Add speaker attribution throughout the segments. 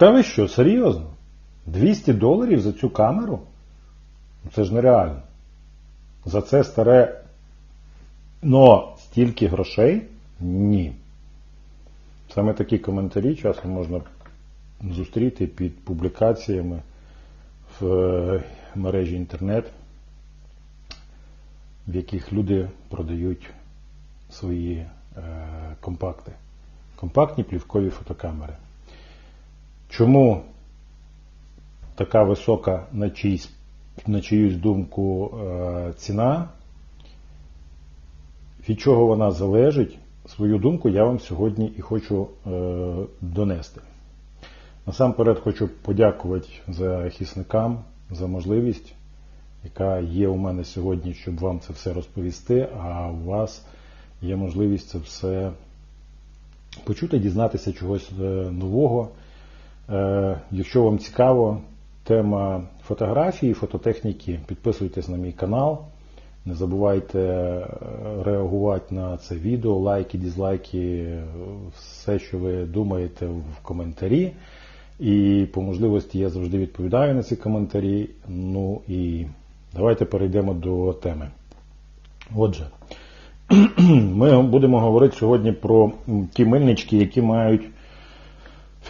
Speaker 1: Та ви що, серйозно? 200 доларів за цю камеру? Ну, Це ж нереально. За це старе. Но стільки грошей? Ні. Саме такі коментарі часом можна зустріти під публікаціями в е, мережі інтернет, в яких люди продають свої е, компакти. Компактні плівкові фотокамери. Чому така висока на, чийсь, на чиюсь думку е, ціна? Від чого вона залежить? Свою думку я вам сьогодні і хочу е, донести. Насамперед хочу подякувати захисникам за можливість, яка є у мене сьогодні, щоб вам це все розповісти, а у вас є можливість це все почути, дізнатися чогось е, нового. Е, Якщо вам цікаво тема фотографії, фототехніки, підписуйтесь на мій канал. Не забувайте е, реагувати на це відео, лайки, дізлайки, все, що ви думаєте в коментарі. І по можливості я завжди відповідаю на ці коментарі. Ну і давайте перейдемо до теми. Отже, ми будемо говорити сьогодні про ті мильнички, які мають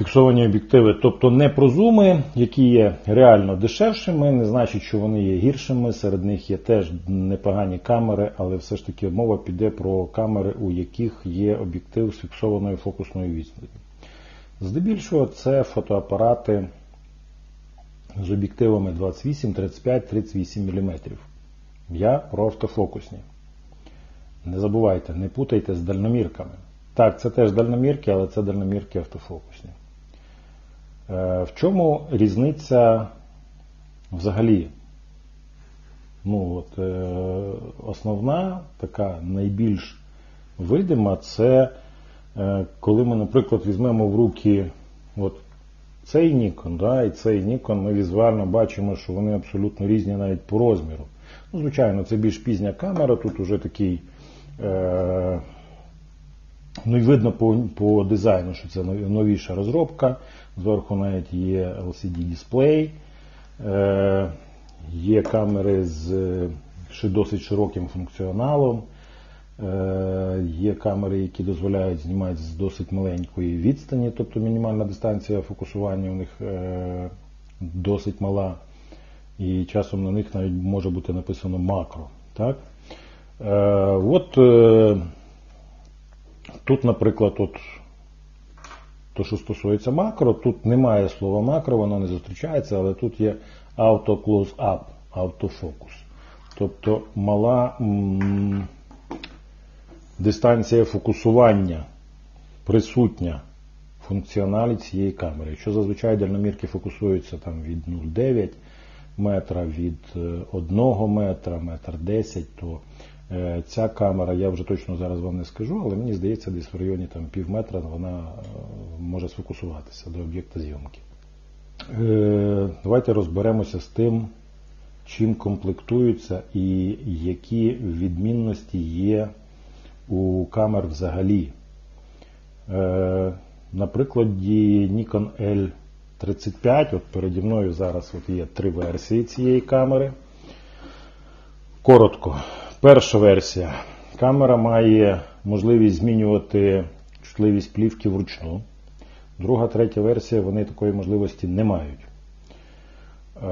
Speaker 1: фіксовані об'єктиви, тобто не про зуми, які є реально дешевшими, не значить, що вони є гіршими. Серед них є теж непогані камери, але все ж таки мова піде про камери, у яких є об'єктив з фіксованою фокусною відстані. Здебільшого це фотоапарати з об'єктивами 28, 35, 38 мм. Я про автофокусні. Не забувайте, не путайте з дальномірками. Так, це теж дальномірки, але це дальномірки автофокусні. Е, В чому різниця взагалі? Ну, от, е, Основна, така найбільш видима, це е, коли ми, наприклад, візьмемо в руки от цей Nikon да, і цей Nikon, ми візуально бачимо, що вони абсолютно різні навіть по розміру. Ну, Звичайно, це більш пізня камера, тут уже такий. Ну і видно по по дизайну, що це новіша розробка. Зверху навіть є LCD-дисплей, е, є камери з ще досить широким функціоналом, е, є камери, які дозволяють знімати з досить маленької відстані, тобто мінімальна дистанція фокусування у них е, досить мала. І часом на них навіть може бути написано макро. Так? Е, от Тут, наприклад, от, то, що стосується макро, тут немає слова макро, воно не зустрічається, але тут є auto close up, автофокус. Тобто мала м дистанція фокусування присутня в функціоналі цієї камери. Якщо зазвичай дальномірки фокусуються там від 0,9 метра, від 1 е, метра, метр 10, то ця камера, я вже точно зараз вам не скажу, але мені здається, десь в районі там, пів метра вона е, може сфокусуватися до об'єкта зйомки. Е, давайте розберемося з тим, чим комплектуються і які відмінності є у камер взагалі. На прикладі Nikon L35, от переді мною зараз от є три версії цієї камери. Коротко. Перша версія. Камера має можливість змінювати чутливість плівки вручну. Друга, третя версія, вони такої можливості не мають. Е,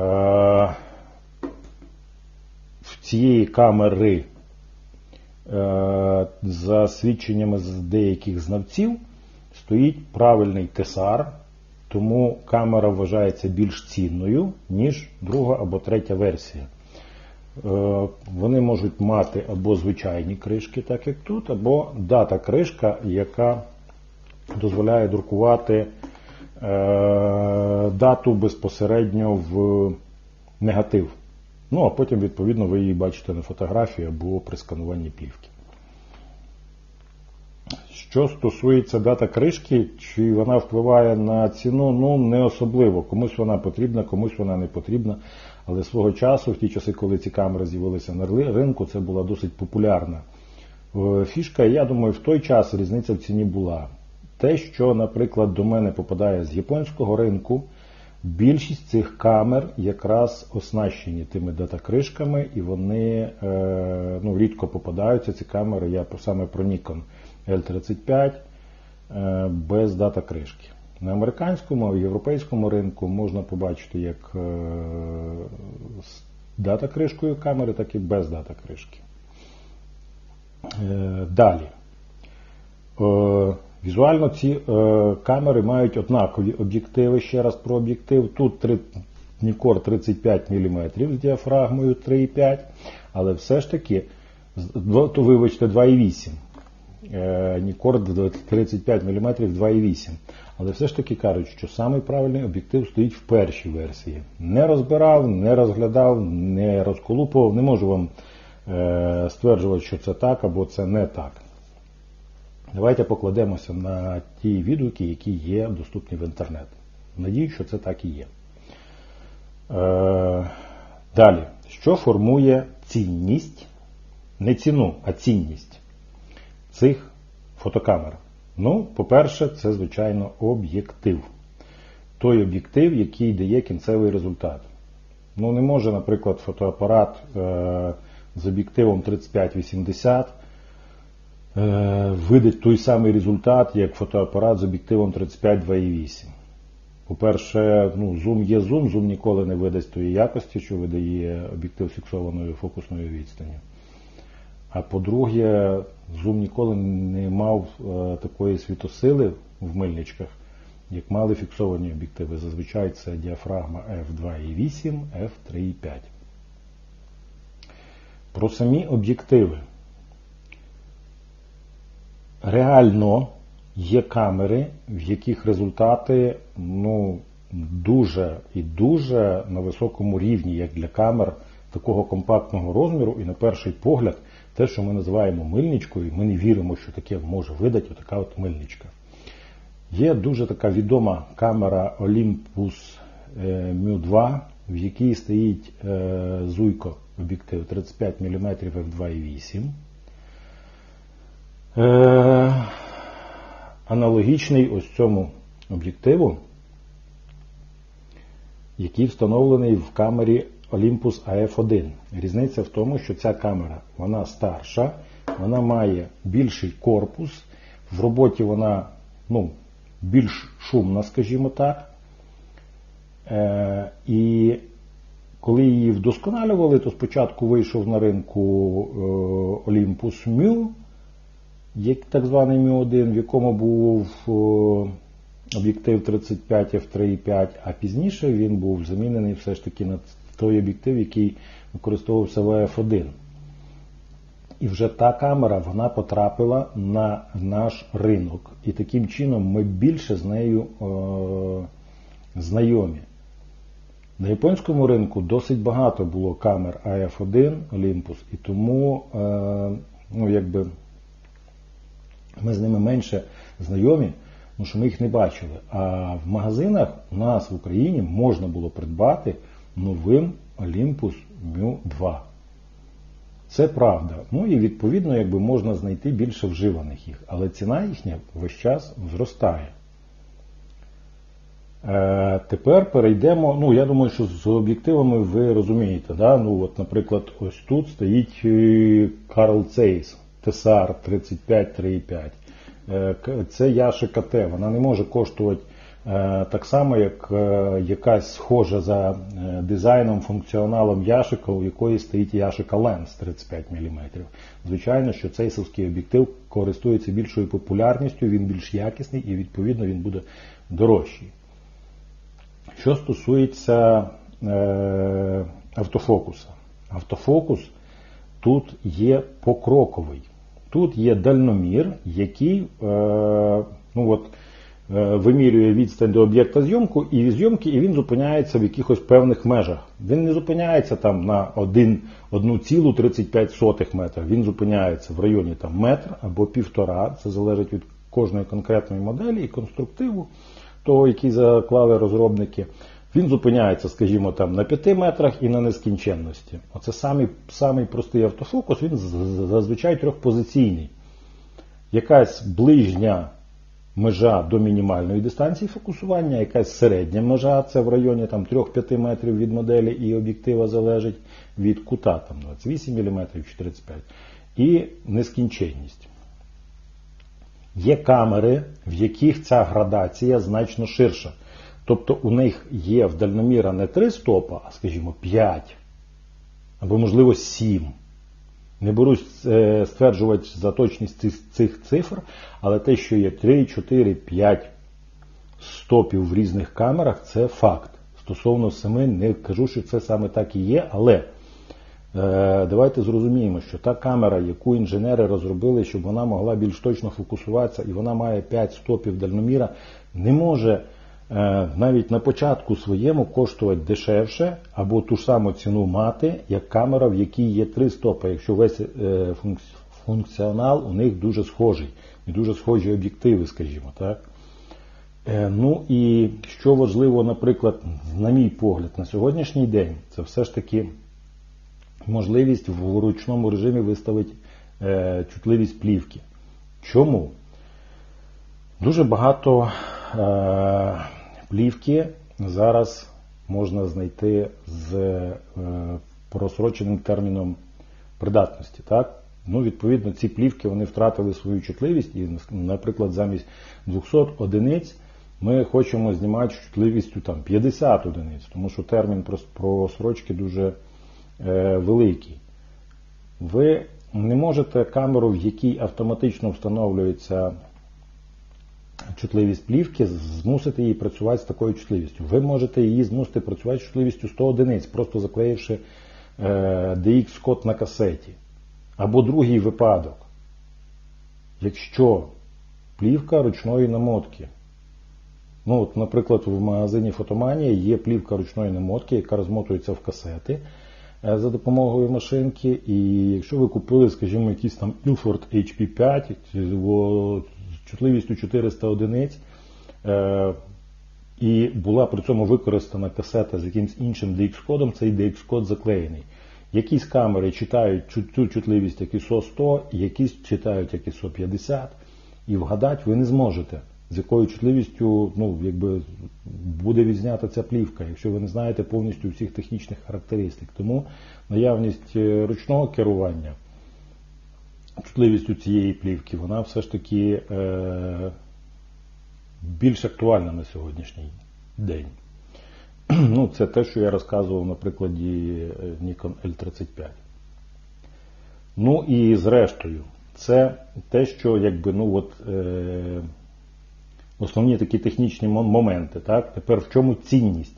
Speaker 1: в цієї камери, е, за свідченнями деяких знавців, стоїть правильний тесар, тому камера вважається більш цінною, ніж друга або третя версія. Е, вони можуть мати або звичайні кришки, так як тут, або дата кришка, яка дозволяє друкувати е, дату безпосередньо в негатив. Ну, а потім, відповідно, ви її бачите на фотографії або при скануванні плівки. Що стосується дата кришки, чи вона впливає на ціну, ну не особливо. Комусь вона потрібна, комусь вона не потрібна. Але свого часу, в ті часи, коли ці камери з'явилися на ринку, це була досить популярна е, фішка. Я думаю, в той час різниця в ціні була. те, що, наприклад, до мене попадає з японського ринку, більшість цих камер якраз оснащені тими дата-кришками, і вони е, ну, рідко попадаються. Ці камери, я саме про Nikon L35 е, без дата-кришки. На американському і європейському ринку можна побачити як е, з дата-кришкою камери, так і без дата-кришки. Е, далі. Візуально ці камери мають однакові об'єктиви. Ще раз про об'єктив. Тут Nikkor 35 мм з діафрагмою 3,5, але все ж таки, то вибачте, 2,8. Nikkor 35 мм 2,8. Але все ж таки кажуть, що самий правильний об'єктив стоїть в першій версії. Не розбирав, не розглядав, не розколупував, не можу вам е, стверджувати, що це так або це не так. Давайте покладемося на ті відгуки, які є доступні в інтернет. Надію, що це так і є. Е, далі, що формує цінність, не ціну, а цінність цих фотокамер? Ну, по-перше, це, звичайно, об'єктив. Той об'єктив, який дає кінцевий результат. Ну, не може, наприклад, фотоапарат е з об'єктивом 35-80 е видати той самий результат, як фотоапарат з об'єктивом 35-2,8. По-перше, ну, зум є зум, зум ніколи не видасть тої якості, що видає об'єктив фіксованою фокусною відстанню. А по-друге, Zoom ніколи не мав е, такої світосили в мильничках, як мали фіксовані об'єктиви. Зазвичай це діафрагма F2,8, F3,5. Про самі об'єктиви. Реально є камери, в яких результати ну, дуже і дуже на високому рівні, як для камер такого компактного розміру, і на перший погляд те, що ми називаємо мильничкою, ми не віримо, що таке може видати така от мильничка. Є дуже така відома камера Olympus mu 2 в якій стоїть е, зуйко об'єктив 35 мм f2.8. Е, аналогічний ось цьому об'єктиву, який встановлений в камері Olympus AF1. Різниця в тому, що ця камера вона старша, вона має більший корпус, в роботі вона ну, більш шумна, скажімо так. Е, І коли її вдосконалювали, то спочатку вийшов на ринку е, Olympus Mu, як так званий Mu 1, в якому був е, об'єктив 35 f3.5, а пізніше він був замінений все ж таки на той об'єктив, який використовувався в АФ1. І вже та камера вона потрапила на наш ринок. І таким чином ми більше з нею е, знайомі. На японському ринку досить багато було камер AF1 Olympus, і тому е, ну, якби, ми з ними менше знайомі, тому що ми їх не бачили. А в магазинах у нас в Україні можна було придбати новим Olympus Mu 2. Це правда. Ну і відповідно якби можна знайти більше вживаних їх, але ціна їхня весь час зростає. Е, Тепер перейдемо. Ну, я думаю, що з об'єктивами ви розумієте. Да? Ну, от, Наприклад, ось тут стоїть Carl Zeiss TSR 35-3,5. Це Яши КТ. Вона не може коштувати так само, як е, якась схожа за е, дизайном, функціоналом яшика, у якої стоїть яшика Lens 35 мм. Звичайно, що цей сільський об'єктив користується більшою популярністю, він більш якісний і, відповідно, він буде дорожчий. Що стосується е, автофокуса, автофокус тут є покроковий. Тут є дальномір, який е, ну от, Е, вимірює відстань до об'єкта зйомку і зйомки, і він зупиняється в якихось певних межах. Він не зупиняється там на 1,35 метра. Він зупиняється в районі там, метр або півтора. Це залежить від кожної конкретної моделі і конструктиву, того, який заклали розробники. Він зупиняється, скажімо, там на 5 метрах і на нескінченності. Оце самий, самий простий автофокус, він зазвичай трьохпозиційний. Якась ближня межа до мінімальної дистанції фокусування, якась середня межа, це в районі там, 3-5 метрів від моделі і об'єктива залежить від кута там, 28 мм чи 35 і нескінченність. Є камери, в яких ця градація значно ширша. Тобто у них є в дальноміра не 3 стопа, а скажімо 5 або, можливо, 7. Не берусь е, стверджувати за точність цих, цифр, але те, що є 3, 4, 5 стопів в різних камерах, це факт. Стосовно семи, не кажу, що це саме так і є, але е, давайте зрозуміємо, що та камера, яку інженери розробили, щоб вона могла більш точно фокусуватися, і вона має 5 стопів дальноміра, не може навіть на початку своєму коштувати дешевше або ту ж саму ціну мати, як камера, в якій є 3 стопи, якщо весь е, функціонал у них дуже схожий, і дуже схожі об'єктиви, скажімо так. Е, ну і що важливо, наприклад, на мій погляд, на сьогоднішній день, це все ж таки можливість в ручному режимі виставити е, чутливість плівки. Чому? Дуже багато е, плівки зараз можна знайти з е, просроченим терміном придатності. Так? Ну, Відповідно, ці плівки вони втратили свою чутливість і, наприклад, замість 200 одиниць ми хочемо знімати чутливістю там, 50 одиниць, тому що термін просрочки дуже е, великий. Ви не можете камеру, в якій автоматично встановлюється чутливість плівки, змусити її працювати з такою чутливістю. Ви можете її змусити працювати з чутливістю 100 одиниць, просто заклеївши е, DX-код на касеті. Або другий випадок, якщо плівка ручної намотки. Ну, от, Наприклад, в магазині Фотоманія є плівка ручної намотки, яка розмотується в касети за допомогою машинки. І якщо ви купили, скажімо, якийсь там Ilford HP5 з чутливістю 400 одиниць, е, і була при цьому використана касета з якимось іншим DX-кодом, цей DX-код заклеєний. Якісь камери читають цю чутливість як ISO 100, якісь читають як ISO 50, і вгадати ви не зможете з якою чутливістю ну, якби, буде відзнята ця плівка, якщо ви не знаєте повністю всіх технічних характеристик. Тому наявність е, ручного керування чутливістю цієї плівки, вона все ж таки е, більш актуальна на сьогоднішній день. Ну, Це те, що я розказував на прикладі е, Nikon L35. Ну і зрештою, це те, що якби, ну от, е, основні такі технічні моменти. Так? Тепер в чому цінність?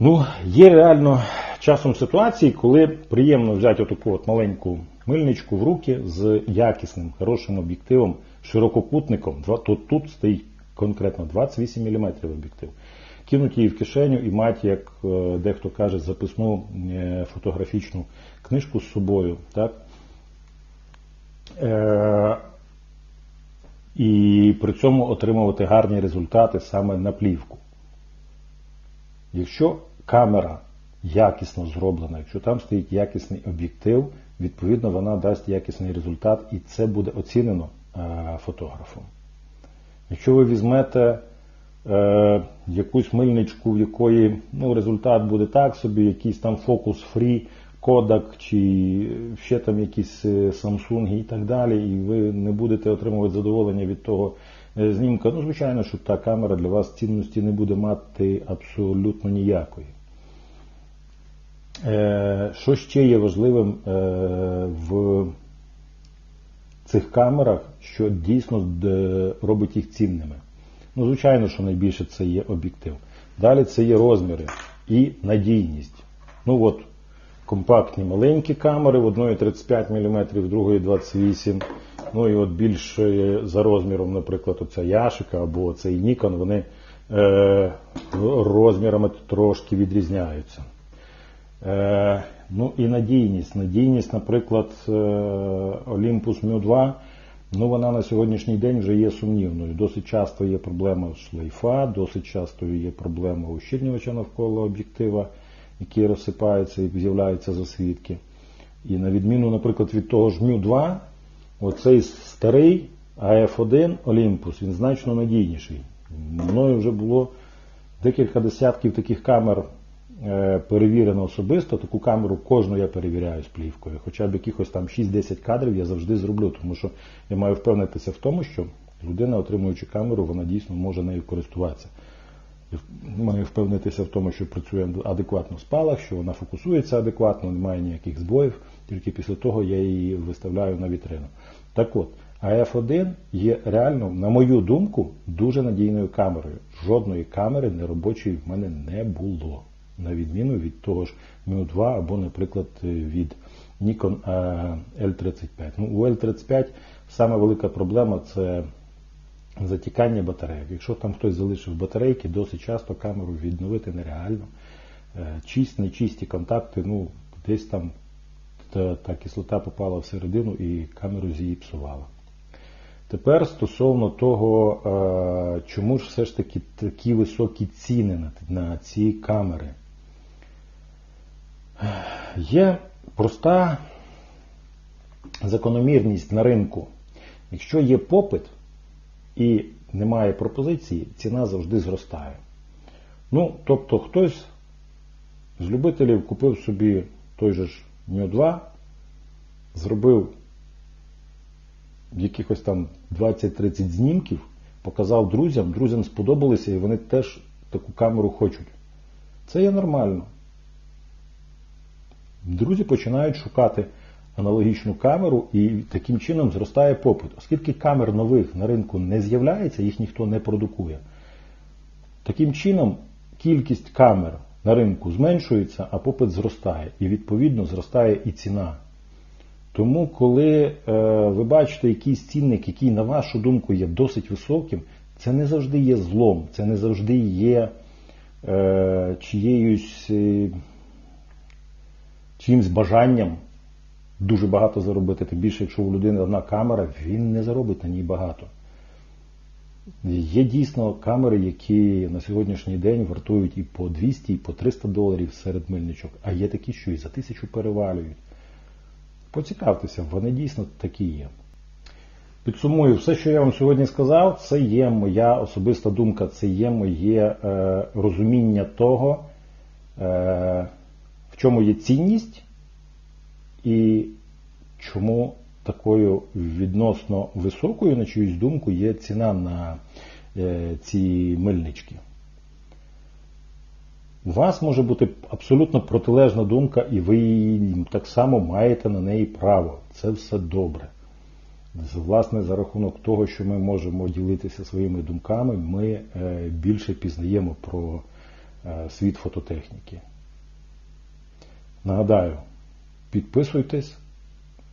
Speaker 1: Ну, Є реально часом ситуації, коли приємно взяти отаку от маленьку мильничку в руки з якісним, хорошим об'єктивом, ширококутником. Тут, тут стоїть конкретно 28 мм об'єктив. Кинути її в кишеню і мати, як е, дехто каже, записну е, фотографічну книжку з собою. Так? І при цьому отримувати гарні результати саме на плівку. Якщо камера якісно зроблена, якщо там стоїть якісний об'єктив, відповідно вона дасть якісний результат і це буде оцінено е, фотографом. Якщо ви візьмете е, якусь мильничку, в якої ну, результат буде так собі, якийсь там фокус фрі, Kodak чи ще там якісь е, Samsung і так далі, і ви не будете отримувати задоволення від того е, знімка. Ну, звичайно, що та камера для вас цінності не буде мати абсолютно ніякої. Е, що ще є важливим в цих камерах, що дійсно робить їх цінними? Ну, звичайно, що найбільше це є об'єктив. Далі це є розміри і надійність. Ну от, компактні маленькі камери, в одної 35 мм, в другої 28 Ну і от більш за розміром, наприклад, оця Яшика або цей Nikon, вони е, розмірами трошки відрізняються. Е, Ну і надійність. Надійність, наприклад, е, Olympus Mu 2, ну вона на сьогоднішній день вже є сумнівною. Досить часто є проблема шлейфа, досить часто є проблема ущільнювача навколо об'єктива які розсипаються і з'являються засвідки. І на відміну, наприклад, від того ж Мю 2, оцей старий А F1 Olympus, він значно надійніший. Мною вже було декілька десятків таких камер е, перевірено особисто. Таку камеру кожну я перевіряю з плівкою. Хоча б якихось там 6-10 кадрів я завжди зроблю, тому що я маю впевнитися в тому, що людина, отримуючи камеру, вона дійсно може нею користуватися. Маю впевнитися в тому, що працює адекватно в спалах, що вона фокусується адекватно, немає ніяких збоїв. Тільки після того я її виставляю на вітрину. Так от, АФ1 є реально, на мою думку, дуже надійною камерою. Жодної камери неробочої в мене не було. На відміну від того ж Mu 2 або, наприклад, від Nikon L35. Ну, У L35 саме велика проблема це затікання батарейок. Якщо там хтось залишив батарейки, досить часто камеру відновити нереально. Е, чисті, нечисті контакти, ну, десь там та, та кислота попала всередину і камеру зіпсувала. Тепер стосовно того, е, чому ж все ж таки такі високі ціни на, на ці камери. Є проста закономірність на ринку. Якщо є попит і немає пропозиції, ціна завжди зростає. Ну, тобто хтось з любителів купив собі той же ж Ню 2, зробив якихось там 20-30 знімків, показав друзям, друзям сподобалося і вони теж таку камеру хочуть. Це є нормально. Друзі починають шукати аналогічну камеру і таким чином зростає попит. Оскільки камер нових на ринку не з'являється, їх ніхто не продукує. Таким чином кількість камер на ринку зменшується, а попит зростає. І відповідно зростає і ціна. Тому, коли е, ви бачите якийсь цінник, який, на вашу думку, є досить високим, це не завжди є злом, це не завжди є е, чиєюсь, е, чиїмсь бажанням дуже багато заробити. Тим більше, якщо у людини одна камера, він не заробить на ній багато. Є дійсно камери, які на сьогоднішній день вартують і по 200, і по 300 доларів серед мильничок, а є такі, що і за тисячу перевалюють. Поцікавтеся, вони дійсно такі є. Підсумую, все, що я вам сьогодні сказав, це є моя особиста думка, це є моє е, розуміння того, е, в чому є цінність і чому такою відносно високою, на чиюсь думку, є ціна на е, ці мильнички. У вас може бути абсолютно протилежна думка, і ви так само маєте на неї право. Це все добре. Власне, за рахунок того, що ми можемо ділитися своїми думками, ми е, більше пізнаємо про е, світ фототехніки. Нагадаю, підписуйтесь,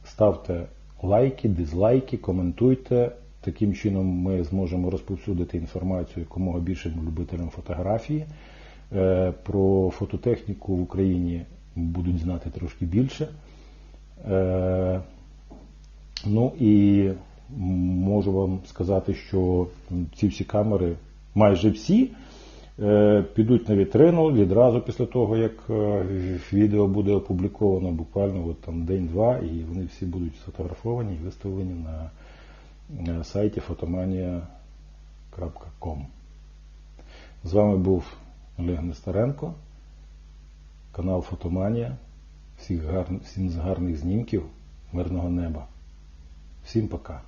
Speaker 1: ставте лайки, дизлайки, коментуйте. Таким чином ми зможемо розповсюдити інформацію якомога більшим любителям фотографії. Е, про фототехніку в Україні будуть знати трошки більше. Е, ну і можу вам сказати, що ці всі камери, майже всі, підуть на вітрину відразу після того, як відео буде опубліковано, буквально от там день-два, і вони всі будуть сфотографовані і виставлені на сайті fotomania.com. З вами був Олег Нестеренко, канал Фотоманія. Всіх гар... Всім гарних знімків, мирного неба. Всім пока.